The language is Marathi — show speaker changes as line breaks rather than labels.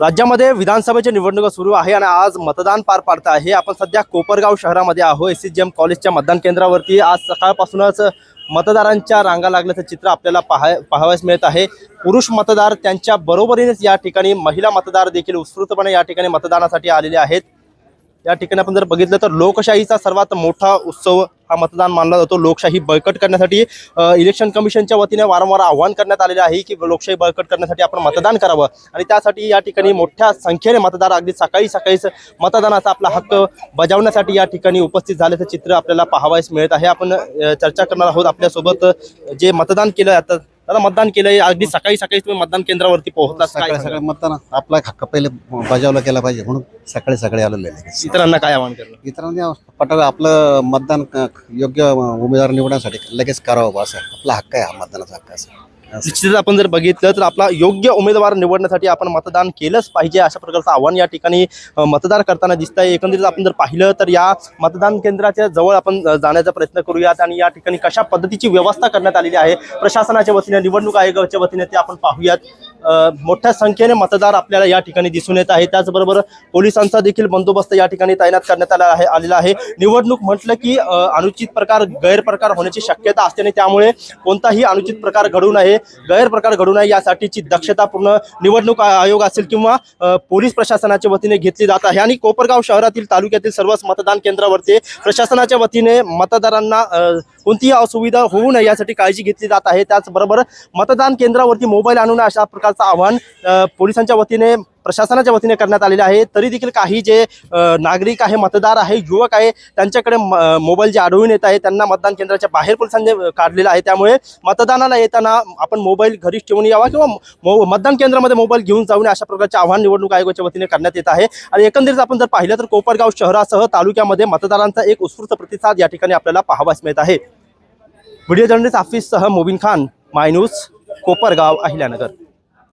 राज्यामध्ये विधानसभेची निवडणुका सुरू आहे आणि आज मतदान पार पाडत आहे. आपण सध्या कोपरगाव शहरामध्ये आहो एस सी जी एम कॉलेजच्या मतदान केंद्रावरती आज सकाळपासूनच मतदारांच्या रांगा लागल्याचं चित्र आपल्याला पाहाय पाहावयास मिळत आहे. पुरुष मतदार त्यांच्या बरोबरीनेच या ठिकाणी महिला मतदार देखील उत्स्फूर्तपणे या ठिकाणी मतदानासाठी आलेले आहेत. या ठिकाणी आपण जर बघितलं तर लोकशाहीचा सर्वात मोठा उत्सव हा मतदान मानला जातो. लोकशाही बळकट करण्यासाठी इलेक्शन कमिशनच्या वतीने वारंवार आव्हान करण्यात आलेलं आहे की लोकशाही बळकट करण्यासाठी आपण मतदान करावं. आणि त्यासाठी या ठिकाणी मोठ्या संख्येने मतदार अगदी सकाळी सकाळीच मतदानाचा आपला हक्क बजावण्यासाठी या ठिकाणी उपस्थित झाल्याचं चित्र आपल्याला पाहावयास मिळत आहे. आपण चर्चा करणार आहोत आपल्यासोबत जे मतदान केलं आता आता मतदान केलंय अगदी सकाळी सकाळी तुम्ही मतदान केंद्रावरती पोहोचला
सकाळी सकाळी मतदान आपला हक्क पहिले बजावला गेला पाहिजे म्हणून सकाळी सकाळी आलेले आहे.
इतरांना काय आवाहन करणं
इतरांनी पटाला आपलं मतदान क- योग्य उमेदवार निवडण्यासाठी लगेच करावं असं आपला हक्क आहे हा मतदानाचा हक्क असं.
निश्चितच आपण जर बघितलं तर आपला योग्य उमेदवार निवडण्यासाठी आपण मतदान केलंच पाहिजे अशा प्रकारचं आव्हान या ठिकाणी मतदार करताना दिसत आहे एकंदरीत आपण जर पाहिलं तर या मतदान केंद्राच्या जवळ आपण जाण्याचा प्रयत्न करूयात आणि या ठिकाणी कशा पद्धतीची व्यवस्था करण्यात आलेली आहे प्रशासनाच्या वतीने निवडणूक आयोगाच्या वतीने ते आपण पाहूयात. मोठ्या संख्येने मतदार आपल्याला या ठिकाणी दिसून येत आहे. त्याचबरोबर पोलिसांचा देखील बंदोबस्त या ठिकाणी तैनात करण्यात आला आहे आलेला आहे. निवडणूक म्हटलं की अनुचित प्रकार गैरप्रकार होण्याची शक्यता असते आणि त्यामुळे कोणताही अनुचित प्रकार घडू नये गैरप्रकार घडू नये यासाठीची दक्षतापूर्ण निवडणूक आयोग असेल किंवा पोलीस प्रशासनाच्या वतीने घेतली जात आहे. आणि कोपरगाव शहरातील तालुक्यातील सर्वच मतदान केंद्रावरती प्रशासनाच्या वतीने मतदारांना कोणतीही असुविधा होऊ नये यासाठी काळजी घेतली जात आहे. त्याचबरोबर मतदान केंद्रावरती मोबाईल आणून अशा अशा प्रकारचं आव्हान पोलिसांच्या वतीने प्रशासनाच्या वतीने करण्यात आलेले आहे. तरी देखील काही जे नागरिक आहे मतदार आहे युवक आहे त्यांच्याकडे म- मोबाईल जे आढळून येत आहे त्यांना मतदान केंद्राच्या बाहेर पोलिसांनी काढलेलं आहे. त्यामुळे मतदानाला येताना आपण मोबाईल घरीच ठेवून यावा किंवा मो- मतदान केंद्रामध्ये मोबाईल घेऊन जाऊ नये अशा प्रकारचे आव्हान निवडणूक आयोगाच्या वतीने करण्यात येत आहे. आणि एकंदरीत आपण जर पाहिलं तर कोपरगाव शहरासह तालुक्यामध्ये मतदारांचा एक उत्स्फूर्त प्रतिसाद या ठिकाणी आपल्याला पाहावास मिळत आहे. व्हिडिओ जर्नलिस्ट हाफिजसह मोबिन खान मायनूस कोपरगाव अहिल्यानगर.